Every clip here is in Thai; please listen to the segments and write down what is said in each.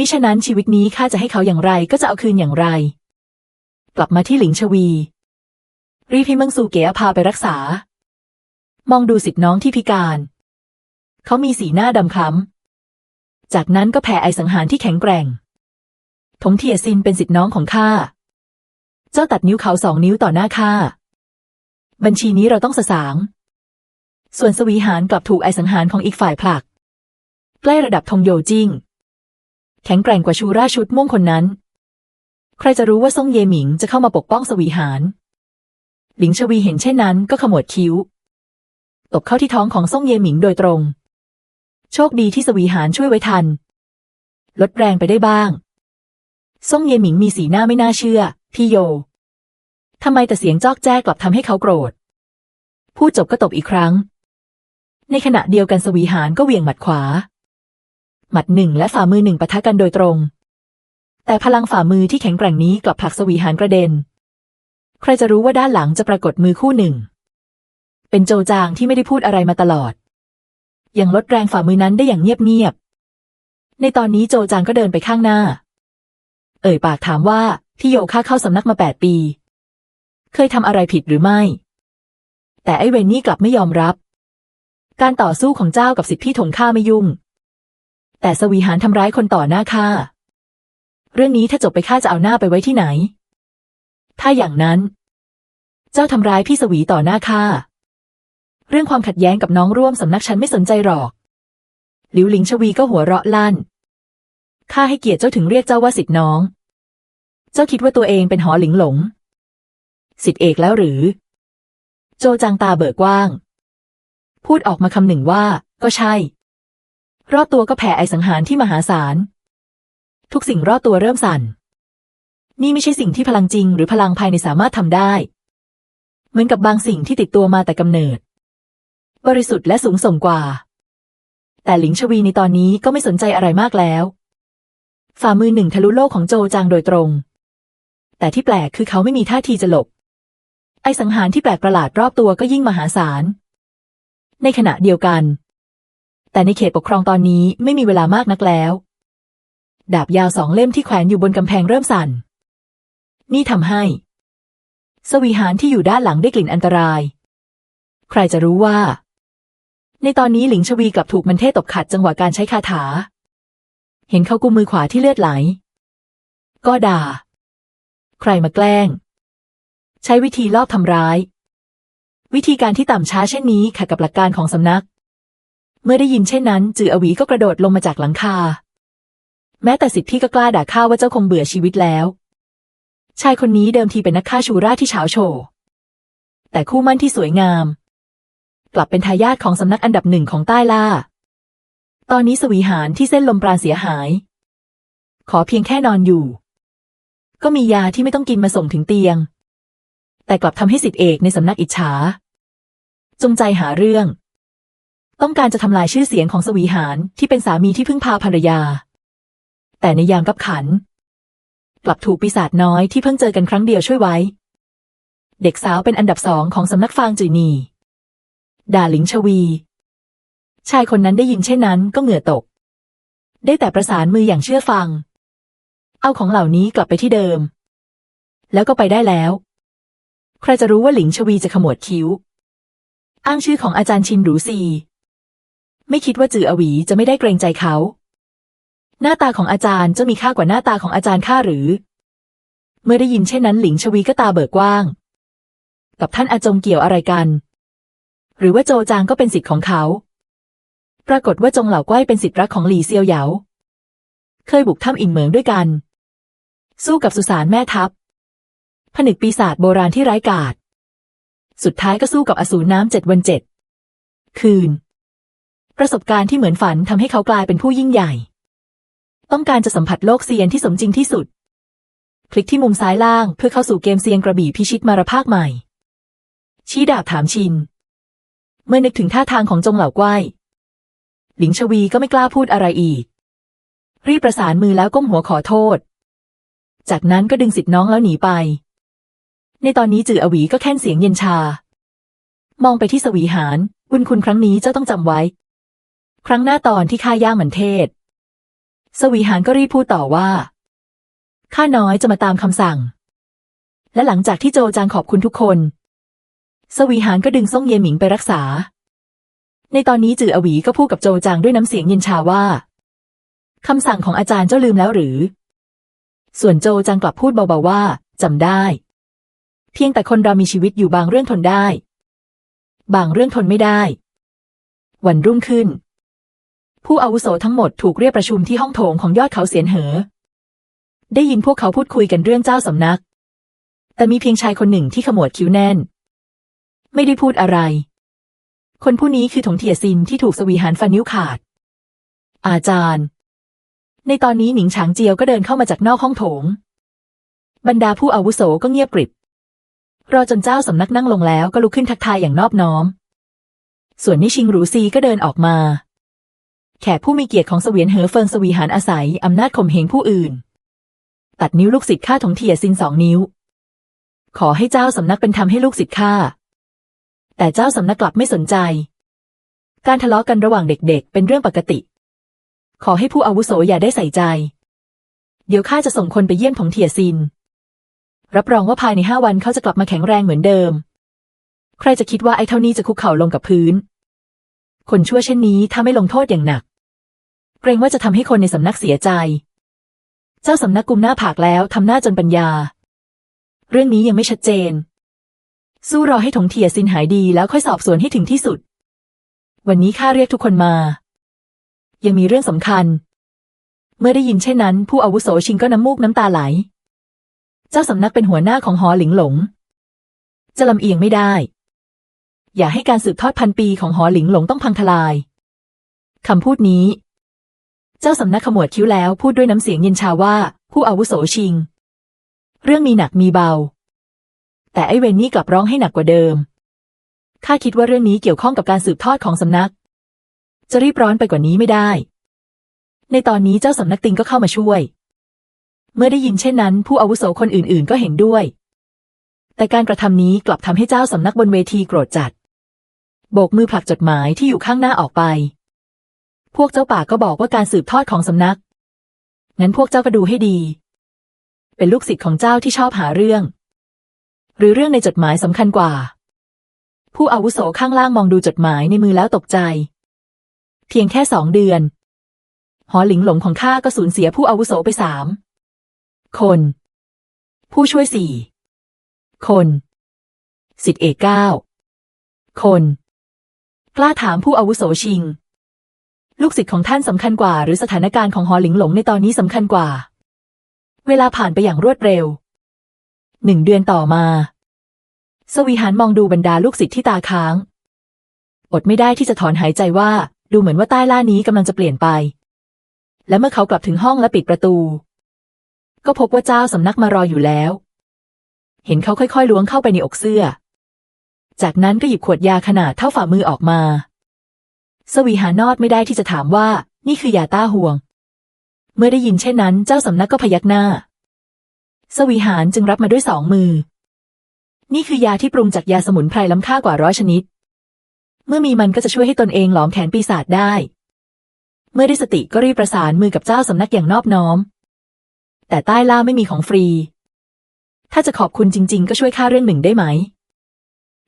มิฉะนั้นชีวิตนี้ข้าจะให้เขาอย่างไรก็จะเอาคืนอย่างไร กลับมาที่หลิงชวี รีบให้เมืองซูเก๋พาไปรักษา มองดูสิทธิน้องที่พิการ เขามีสีหน้าดำคล้ำ จากนั้นก็แผ่ไอสังหารที่แข็งแกร่ง ถงเทียซินเป็นสิทธิน้องของข้า เจ้าตัดนิ้วเขาสองนิ้วต่อหน้าข้า บัญชีนี้เราต้องสสาง ส่วนสวีหานกลับถูกไอสังหารของอีกฝ่ายผลัก ใกล้ระดับธงโยจิ้ง แข็งแกร่งกว่าชูราชุดม่วงคนนั้น ใครจะรู้ว่าซ่งเยหมิงจะเข้ามาปกป้องสวีหานหลิงชวีเห็นเช่นนั้นก็ขมวดคิ้ว ตบเข้าที่ท้องของซ่งเยหมิงโดยตรง โชคดีที่สวีหานช่วยไว้ทัน ลดแรงไปได้บ้าง ซ่งเยหมิงมีสีหน้าไม่น่าเชื่อ พี่โย ทำไมแต่เสียงจอกแจ้กลับทำให้เขาโกรธ พูดจบก็ตบอีกครั้ง ในขณะเดียวกันสวีหานก็เหวี่ยงหมัดขวา หมัดหนึ่งและฝ่ามือหนึ่งปะทะกันโดยตรง แต่พลังฝ่ามือที่แข็งแกร่งนี้กลับผลักสวีหานกระเด็น ใครจะรู้ว่าด้านหลังจะปรากฏมือคู่หนึ่ง เป็นโจจางที่ไม่ได้พูดอะไรมาตลอด ยังลดแรงฝ่ามือนั้นได้อย่างเงียบๆในตอนนี้โจจางก็เดินไปข้างหน้า เอ่ยปากถามว่าพี่โยค่าเข้าสำนักมาแปดปี เคยทำอะไรผิดหรือไม่ แต่ไอเวนนี่กลับไม่ยอมรับ การต่อสู้ของเจ้ากับสิทธิพี่ถงข้าไม่ยุ่ง แต่สวีหานทำร้ายคนต่อหน้าข้า เรื่องนี้ถ้าจบไปข้าจะเอาหน้าไปไว้ที่ไหน ถ้าอย่างนั้น เจ้าทำร้ายพี่สวีต่อหน้าข้า เรื่องความขัดแย้งกับน้องร่วมสำนักฉันไม่สนใจหรอก หลิวหลิงชวีก็หัวเราะลั่น ข้าให้เกียรติเจ้าถึงเรียกเจ้าว่าสิทธิน้อง เจ้าคิดว่าตัวเองเป็นหอหลิงหลง สิทธิเอกแล้วหรือ โจจางตาเบิกกว้าง พูดออกมาคำหนึ่งว่า ก็ใช่ รอบตัวก็แผ่ไอสังหารที่มหาศาล ทุกสิ่งรอบตัวเริ่มสั่น นี่ไม่ใช่สิ่งที่พลังจริงหรือพลังภายในสามารถทำได้ เหมือนกับบางสิ่งที่ติดตัวมาแต่กำเนิด บริสุทธิ์และสูงส่งกว่า แต่หลิงชวีในตอนนี้ก็ไม่สนใจอะไรมากแล้ว ฝ่ามือหนึ่งทะลุโลกของโจจางโดยตรง แต่ที่แปลกคือเขาไม่มีท่าทีจะหลบ ไอสังหารที่แปลกประหลาดรอบตัวก็ยิ่งมหาศาล ในขณะเดียวกัน แต่ในเขตปกครองตอนนี้ไม่มีเวลามากนักแล้ว ดาบยาวสองเล่มที่แขวนอยู่บนกำแพงเริ่มสั่น นี่ทำให้ สวีหานที่อยู่ด้านหลังได้กลิ่นอันตราย ใครจะรู้ว่า ในตอนนี้หลิงชวีกลับถูกมันเทศตบขัดจังหวะการใช้คาถา เห็นเขากุมมือขวาที่เลือดไหล ก็ด่า ใครมาแกล้ง ใช้วิธีลอบทำร้ายวิธีการที่ต่ำช้าเช่นนี้ขัดกับหลักการของสำนัก เมื่อได้ยินเช่นนั้น จืออวีก็กระโดดลงมาจากหลังคา แม้แต่สิทธิพี่ก็กล้าด่าข้าว่าเจ้าคงเบื่อชีวิตแล้ว ชายคนนี้เดิมทีเป็นนักฆ่าชูราที่เฉาโฉแต่คู่มั่นที่สวยงาม กลับเป็นทายาทของสำนักอันดับหนึ่งของใต้ล่า ตอนนี้สวีหารที่เส้นลมปราณเสียหาย ขอเพียงแค่นอนอยู่ ก็มียาที่ไม่ต้องกินมาส่งถึงเตียง แต่กลับทำให้สิทธิเอกในสำนักอิจฉา จงใจหาเรื่อง ต้องการจะทำลายชื่อเสียงของสวีหารที่เป็นสามีที่พึ่งพาภรรยา แต่ในยามกับขัน กลับถูกปีศาจน้อยที่เพิ่งเจอกันครั้งเดียวช่วยไว้ เด็กสาวเป็นอันดับสองของสำนักฟางจือนีดาหลิงชวี ชายคนนั้นได้ยินเช่นนั้นก็เหงื่อตก ได้แต่ประสานมืออย่างเชื่อฟัง เอาของเหล่านี้กลับไปที่เดิม แล้วก็ไปได้แล้ว ใครจะรู้ว่าหลิงชวีจะขมวดคิ้ว อ้างชื่อของอาจารย์ชินหรูซี ไม่คิดว่าจืออวีจะไม่ได้เกรงใจเขา หน้าตาของอาจารย์จะมีค่ากว่าหน้าตาของอาจารย์ข้าหรือ เมื่อได้ยินเช่นนั้นหลิงชวีก็ตาเบิกกว้าง กับท่านอาจงเกี่ยวอะไรกัน หรือว่าโจจางก็เป็นสิทธิ์ของเขา ปรากฏว่าจงเหล่าก้อยเป็นสิทธิ์รักของหลี่เซียวเหยา เคยบุกถ้ำอิงเหมิงด้วยกัน สู้กับสุสานแม่ทัพ ผนึกปีศาจโบราณที่ร้ายกาจ สุดท้ายก็สู้กับอสูรน้ำเจ็ดวันเจ็ดคืน ประสบการณ์ที่เหมือนฝันทำให้เขากลายเป็นผู้ยิ่งใหญ่ ต้องการจะสัมผัสโลกเซียนที่สมจริงที่สุด คลิกที่มุมซ้ายล่างเพื่อเข้าสู่เกมเซียนกระบี่พิชิตมารภาคใหม่ ชี้ดาบถามชิน เมื่อนึกถึงท่าทางของจงเหล่าก้อยหลิงชวีก็ไม่กล้าพูดอะไรอีก รีบประสานมือแล้วก้มหัวขอโทษ จากนั้นก็ดึงสิทธิ์น้องแล้วหนีไป ในตอนนี้จืออวีก็แค่นเสียงเย็นชา มองไปที่สวีหารบุญคุณครั้งนี้เจ้าต้องจำไว้ ครั้งหน้าตอนที่ข้าย่างเหมือนเทศ สวีหานก็รีบพูดต่อว่า ข้าน้อยจะมาตามคำสั่ง และหลังจากที่โจจางขอบคุณทุกคน สวีหานก็ดึงซ่งเยหมิงไปรักษา ในตอนนี้จืออวีก็พูดกับโจจางด้วยน้ำเสียงเย็นชาว่าคำสั่งของอาจารย์เจ้าลืมแล้วหรือ ส่วนโจจางกลับพูดเบาๆว่าจำได้ เพียงแต่คนเรามีชีวิตอยู่บางเรื่องทนได้ บางเรื่องทนไม่ได้ วันรุ่งขึ้น ผู้อาวุโสทั้งหมดถูกเรียกประชุมที่ห้องโถงของยอดเขาเสียนเหอ ได้ยินพวกเขาพูดคุยกันเรื่องเจ้าสำนัก แต่มีเพียงชายคนหนึ่งที่ขมวดคิ้วแน่น ไม่ได้พูดอะไร คนผู้นี้คือถงเทียซินที่ถูกสวีหานฟันนิ้วขาด อาจารย์ ในตอนนี้หนิงฉางเจียวก็เดินเข้ามาจากนอกห้องโถง บรรดาผู้อาวุโสก็เงียบกริบรอจนเจ้าสำนักนั่งลงแล้วก็ลุกขึ้นทักทายอย่างนอบน้อม ส่วนนิชิงหรูซีก็เดินออกมา แขกผู้มีเกียรติของเสวียนเหอเฟิงสวีหานอาศัยอำนาจข่มเหงผู้อื่น ตัดนิ้วลูกศิษย์ข้าถงเทียซินสองนิ้ว ขอให้เจ้าสำนักเป็นธรรมให้ลูกศิษย์ข้าแต่เจ้าสำนักกลับไม่สนใจ การทะเลาะกันระหว่างเด็กๆ เป็นเรื่องปกติ ขอให้ผู้อาวุโสอย่าได้ใส่ใจ เดี๋ยวข้าจะส่งคนไปเยี่ยมถงเทียซิน รับรองว่าภายในห้าวันเขาจะกลับมาแข็งแรงเหมือนเดิม ใครจะคิดว่าไอ้เท่านี้จะคุกเข่าลงกับพื้น คนชั่วเช่นนี้ถ้าไม่ลงโทษอย่างหนัก เกรงว่าจะทำให้คนในสำนักเสียใจ เจ้าสำนักกุมหน้าผากแล้วทำหน้าจนปัญญา เรื่องนี้ยังไม่ชัดเจน สู้รอให้ถงเทียซินหายดีแล้วค่อยสอบสวนให้ถึงที่สุด วันนี้ข้าเรียกทุกคนมา ยังมีเรื่องสำคัญ เมื่อได้ยินเช่นนั้น ผู้อาวุโสชิงก็น้ำมูกน้ำตาไหล เจ้าสำนักเป็นหัวหน้าของหอหลิงหลง จะลำเอียงไม่ได้ อย่าให้การสืบทอดพันปีของหอหลิงหลงต้องพังทลายคำพูดนี้ เจ้าสำนักขมวดคิ้วแล้วพูดด้วยน้ำเสียงเย็นชาว่า ผู้อาวุโสชิง เรื่องมีหนักมีเบา แต่ไอเวนนี่กลับร้องให้หนักกว่าเดิมข้าคิดว่าเรื่องนี้เกี่ยวข้องกับการสืบทอดของสำนัก จะรีบร้อนไปกว่านี้ไม่ได้ ในตอนนี้เจ้าสำนักติงก็เข้ามาช่วย เมื่อได้ยินเช่นนั้น ผู้อาวุโสคนอื่นๆ ก็เห็นด้วย แต่การกระทำนี้กลับทำให้เจ้าสำนักบนเวทีโกรธจัด โบกมือผลักจดหมายที่อยู่ข้างหน้าออกไป พวกเจ้าป่าก็บอกว่าการสืบทอดของสำนัก งั้นพวกเจ้าก็ดูให้ดี เป็นลูกศิษย์ของเจ้าที่ชอบหาเรื่อง หรือเรื่องในจดหมายสำคัญกว่า ผู้อาวุโสข้างล่างมองดูจดหมายในมือแล้วตกใจ เพียงแค่สองเดือน หอหลิงหลงของข้าก็สูญเสียผู้อาวุโสไปสามคน ผู้ช่วยสี่คนสิทธิเอกเก้าคน กล้าถามผู้อาวุโสชิง ลูกศิษย์ของท่านสำคัญกว่า หรือสถานการณ์ของหอหลิงหลงในตอนนี้สำคัญกว่า เวลาผ่านไปอย่างรวดเร็ว หนึ่งเดือนต่อมา สวีหานมองดูบรรดาลูกศิษย์ที่ตาค้าง อดไม่ได้ที่จะถอนหายใจว่า ดูเหมือนว่าใต้ล่านี้กำลังจะเปลี่ยนไป และเมื่อเขากลับถึงห้องและปิดประตู ก็พบว่าเจ้าสำนักมารออยู่แล้ว เห็นเขาค่อยๆล้วงเข้าไปในอกเสื้อ จากนั้นก็หยิบขวดยาขนาดเท่าฝ่ามือออกมา สวีหานอดไม่ได้ที่จะถามว่า นี่คือยาต้าห่วง เมื่อได้ยินเช่นนั้น เจ้าสำนักก็พยักหน้า สวีหานจึงรับมาด้วยสองมือ นี่คือยาที่ปรุงจากยาสมุนไพรล้ำค่ากว่าร้อยชนิด เมื่อมีมันก็จะช่วยให้ตนเองหลอมแขนปีศาจได้ เมื่อได้สติก็รีบประสานมือกับเจ้าสำนักอย่างนอบน้อม แต่ใต้ล่าไม่มีของฟรี ถ้าจะขอบคุณจริง ๆ ก็ช่วยค่าเรื่องหนึ่งได้ไหม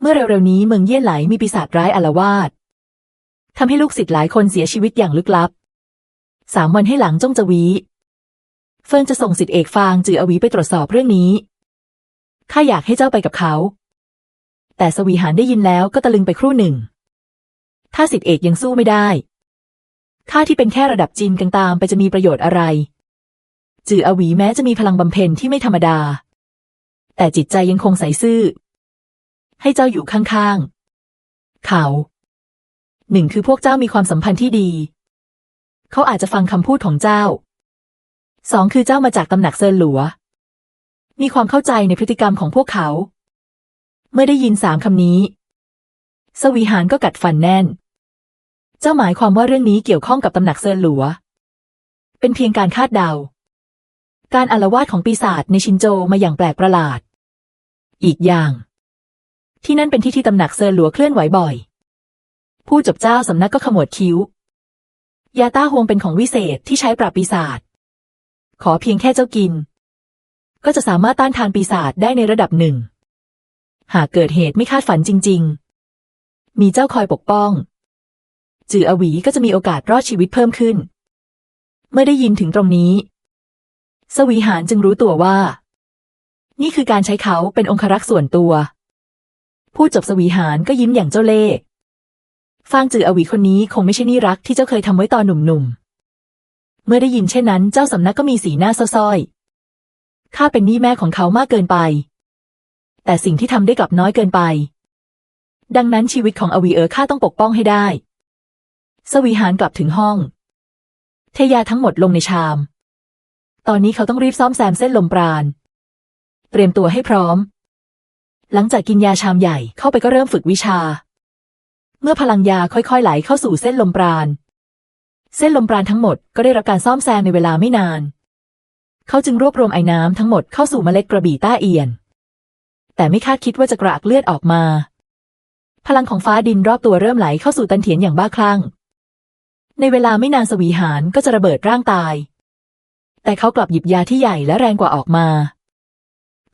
เมื่อเร็วๆนี้เมืองเยี่ยนไหลมีปีศาจร้ายอาละวาด ทำให้ลูกศิษย์หลายคนเสียชีวิตอย่างลึกลับ สามวันให้หลังจ้องจะวี เฟิงจะส่งสิทธิเอกฟางจืออวีไปตรวจสอบเรื่องนี้ ข้าอยากให้เจ้าไปกับเขา แต่สวีหานได้ยินแล้วก็ตะลึงไปครู่หนึ่ง ถ้าสิทธิเอกยังสู้ไม่ได้ ข้าที่เป็นแค่ระดับจีนกันตามไปจะมีประโยชน์อะไร จืออวีแม้จะมีพลังบำเพ็ญที่ไม่ธรรมดา แต่จิตใจยังคงใสซื่อ ให้เจ้าอยู่ข้างๆ เขา หนึ่งคือพวกเจ้ามีความสัมพันธ์ที่ดี เขาอาจจะฟังคำพูดของเจ้าสองคือเจ้ามาจากตำหนักเซินหลัว มีความเข้าใจในพฤติกรรมของพวกเขา เมื่อได้ยินสามคำนี้ สวีหานก็กัดฟันแน่น เจ้าหมายความว่าเรื่องนี้เกี่ยวข้องกับตำหนักเซินหลัว เป็นเพียงการคาดเดา การอาละวาดของปีศาจในชินโจมาอย่างแปลกประหลาด อีกอย่าง ที่นั่นเป็นที่ที่ตำหนักเซินหลัวเคลื่อนไหวบ่อย ผู้จบเจ้าสำนักก็ขมวดคิ้ว ยาต้าฮวงเป็นของวิเศษที่ใช้ปราบปีศาจ ขอเพียงแค่เจ้ากิน ก็จะสามารถต้านทานปีศาจได้ในระดับหนึ่ง หากเกิดเหตุไม่คาดฝันจริง ๆ มีเจ้าคอยปกป้อง จืออวีก็จะมีโอกาสรอดชีวิตเพิ่มขึ้น เมื่อได้ยินถึงตรงนี้ สวีหานจึงรู้ตัวว่า นี่คือการใช้เขาเป็นองครักษ์ส่วนตัวพูดจบสวีหานก็ยิ้มอย่างเจ้าเล่ห์ ฟางจืออวีคนนี้คงไม่ใช่นี่รักที่เจ้าเคยทำไว้ตอนหนุ่มๆ เมื่อได้ยินเช่นนั้น เจ้าสำนักก็มีสีหน้าเศร้าส้อยข้าเป็นหนี้แม่ของเขามากเกินไป แต่สิ่งที่ทำได้กลับน้อยเกินไป ดังนั้นชีวิตของอวีเออข้าต้องปกป้องให้ได้ สวีหานกลับถึงห้อง เทยาทั้งหมดลงในชาม ตอนนี้เขาต้องรีบซ่อมแซมเส้นลมปราณ เตรียมตัวให้พร้อม หลังจากกินยาชามใหญ่เข้าไปก็เริ่มฝึกวิชา มื่อพลังยาค่อยๆไหลเข้าสู่เส้นลมปราณ เส้นลมปราณทั้งหมดก็ได้รับการซ่อมแซมในเวลาไม่นาน เขาจึงรวบรวมไอ้น้ำทั้งหมดเข้าสู่เมล็ดกระบี่ต้าเอียน แต่ไม่คาดคิดว่าจะกระอักเลือดออกมา พลังของฟ้าดินรอบตัวเริ่มไหลเข้าสู่ตันเถียนอย่างบ้าคลั่ง ในเวลาไม่นานสวีหานก็จะระเบิดร่างตาย แต่เขากลับหยิบยาที่ใหญ่และแรงกว่าออกมา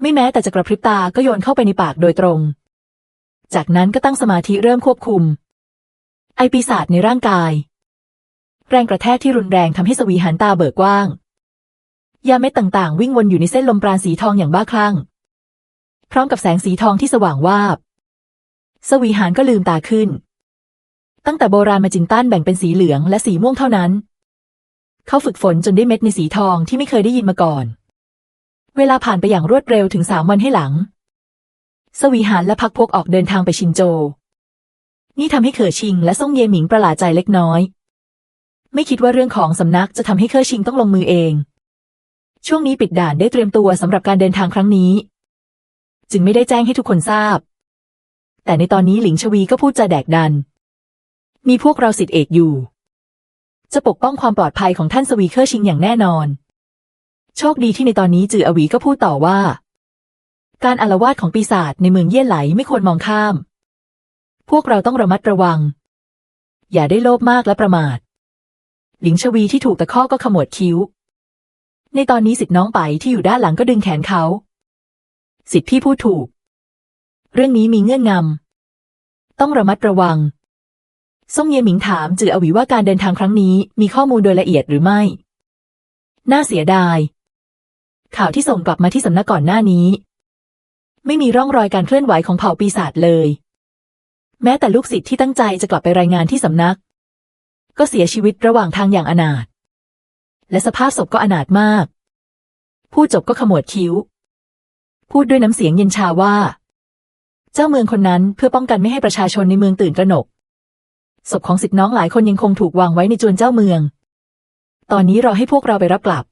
ไม่แม้แต่จะกระพริบตาก็โยนเข้าไปในปากโดยตรง จากนั้นก็ตั้งสมาธิเริ่มควบคุม ไอปีศาจในร่างกาย แรงกระแทกที่รุนแรงทำให้สวีหานตาเบิกกว้าง ยาเม็ดต่างๆ วิ่งวนอยู่ในเส้นลมปราณสีทองอย่างบ้าคลั่ง พร้อมกับแสงสีทองที่สว่างวาบ สวีหานก็ลืมตาขึ้น ตั้งแต่โบราณมาจินตันแบ่งเป็นสีเหลืองและสีม่วงเท่านั้น เขาฝึกฝนจนได้เม็ดในสีทองที่ไม่เคยได้ยินมาก่อน เวลาผ่านไปอย่างรวดเร็วถึงสามวันให้หลัง สวีหานและพักพวกออกเดินทางไปชินโจ นี่ทำให้เขอชิงและซ่งเยหมิงประหลาดใจเล็กน้อย ไม่คิดว่าเรื่องของสำนักจะทำให้เคอชิงต้องลงมือเอง ช่วงนี้ปิดด่านได้เตรียมตัวสำหรับการเดินทางครั้งนี้ จึงไม่ได้แจ้งให้ทุกคนทราบ แต่ในตอนนี้หลิงชวีก็พูดจาแดกดัน มีพวกเราสิทธิเอกอยู่ จะปกป้องความปลอดภัยของท่านสวีเคอร์ชิงอย่างแน่นอน โชคดีที่ในตอนนี้จืออวีก็พูดต่อว่า การอาละวาดของปีศาจในเมืองเยี่ยนไหลไม่ควรมองข้าม พวกเราต้องระมัดระวัง อย่าได้โลภมากและประมาท หลิงชวีที่ถูกตะคอก็ขมวดคิ้ว ในตอนนี้สิทธิ์น้องไปที่อยู่ด้านหลังก็ดึงแขนเขา สิทธิ์พี่พูดถูก เรื่องนี้มีเงื่อนงำ ต้องระมัดระวัง ซ่งเยหมิงถามจืออวีว่าการเดินทางครั้งนี้มีข้อมูลโดยละเอียดหรือไม่ น่าเสียดาย ข่าวที่ส่งกลับมาที่สำนักก่อนหน้านี้ ไม่มีร่องรอยการเคลื่อนไหวของเผ่าปีศาจเลย แม้แต่ลูกศิษย์ที่ตั้งใจจะกลับไปรายงานที่สำนัก ก็เสียชีวิตระหว่างทางอย่างอนาถและสภาพศพก็อนาถมากผู้จบก็ขมวดคิ้ว พูดด้วยน้ำเสียงเย็นชาว่า เจ้าเมืองคนนั้นเพื่อป้องกันไม่ให้ประชาชนในเมืองตื่นตระหนก ศพของสิทธิน้องหลายคนยังคงถูกวางไว้ในจวนเจ้าเมือง ตอนนี้รอให้พวกเราไปรับกลับ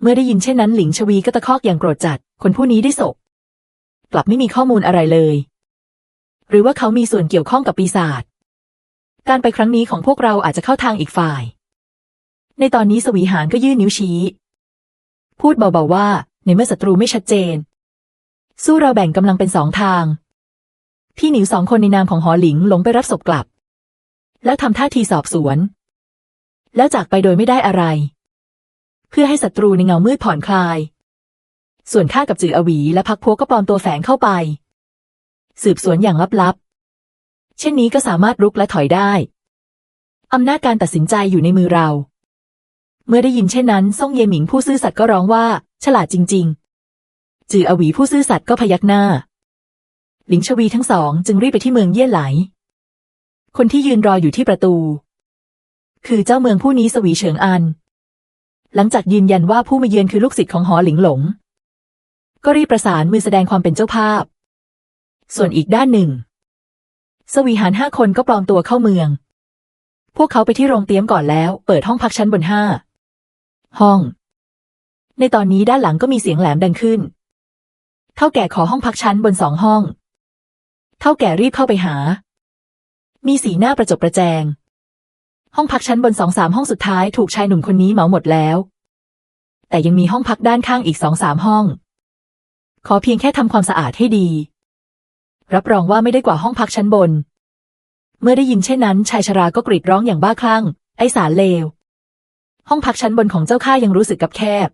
เมื่อได้ยินเช่นนั้นหลิงชวีก็ตะคอกอย่างโกรธจัด คนผู้นี้ได้ศพกลับไม่มีข้อมูลอะไรเลย หรือว่าเขามีส่วนเกี่ยวข้องกับปีศาจการไปครั้งนี้ของพวกเราอาจจะเข้าทางอีกฝ่าย ในตอนนี้สวีหานก็ยื่นนิ้วชี้ พูดเบาๆว่า ในเมื่อศัตรูไม่ชัดเจน สู้เราแบ่งกำลังเป็นสองทาง พี่หนิวสองคนในนามของหอหลิงหลงไปรับศพกลับ แล้วทำท่าทีสอบสวน แล้วจากไปโดยไม่ได้อะไร เพื่อให้ศัตรูในเงามืดผ่อนคลาย ส่วนข้ากับจืออวีและพักพวกก็ปลอมตัวแฝงเข้าไป สืบสวนอย่างลับๆ เช่นนี้ก็สามารถรุกและถอยได้ อำนาจการตัดสินใจอยู่ในมือเรา เมื่อได้ยินเช่นนั้นซ่งเยหมิงผู้ซื่อสัตย์ก็ร้องว่า ฉลาดจริง ๆ จืออวีผู้ซื่อสัตย์ก็พยักหน้า หลิงชวีทั้งสองจึงรีบไปที่เมืองเย่ยไหล คนที่ยืนรออยู่ที่ประตู คือเจ้าเมืองผู้นี้สวีเฉิงอัน หลังจากยืนยันว่าผู้มาเยือนคือลูกศิษย์ของหอหลิงหลง ก็รีบประสานมือแสดงความเป็นเจ้าภาพ ส่วนอีกด้านหนึ่ง สวีหานห้าคนก็ปลอมตัวเข้าเมือง พวกเขาไปที่โรงเตรียมก่อนแล้ว เปิดห้องพักชั้นบนห้า ห้อง ในตอนนี้ด้านหลังก็มีเสียงแหลมดังขึ้น เท่าแก่ขอห้องพักชั้นบนสองห้อง เท่าแก่รีบเข้าไปหา มีสีหน้าประจบประแจง ห้องพักชั้นบนสองสามห้องสุดท้ายถูกชายหนุ่มคนนี้เหมาหมดแล้ว แต่ยังมีห้องพักด้านข้างอีกสองสามห้อง ขอเพียงแค่ทำความสะอาดให้ดี รับรองว่าไม่ได้กว่าห้องพักชั้นบน เมื่อได้ยินเช่นนั้น ชายชราก็กรีดร้องอย่างบ้าคลั่ง ไอสารเลว ห้องพักชั้นบนของเจ้าข้ายังรู้สึกกับแคบ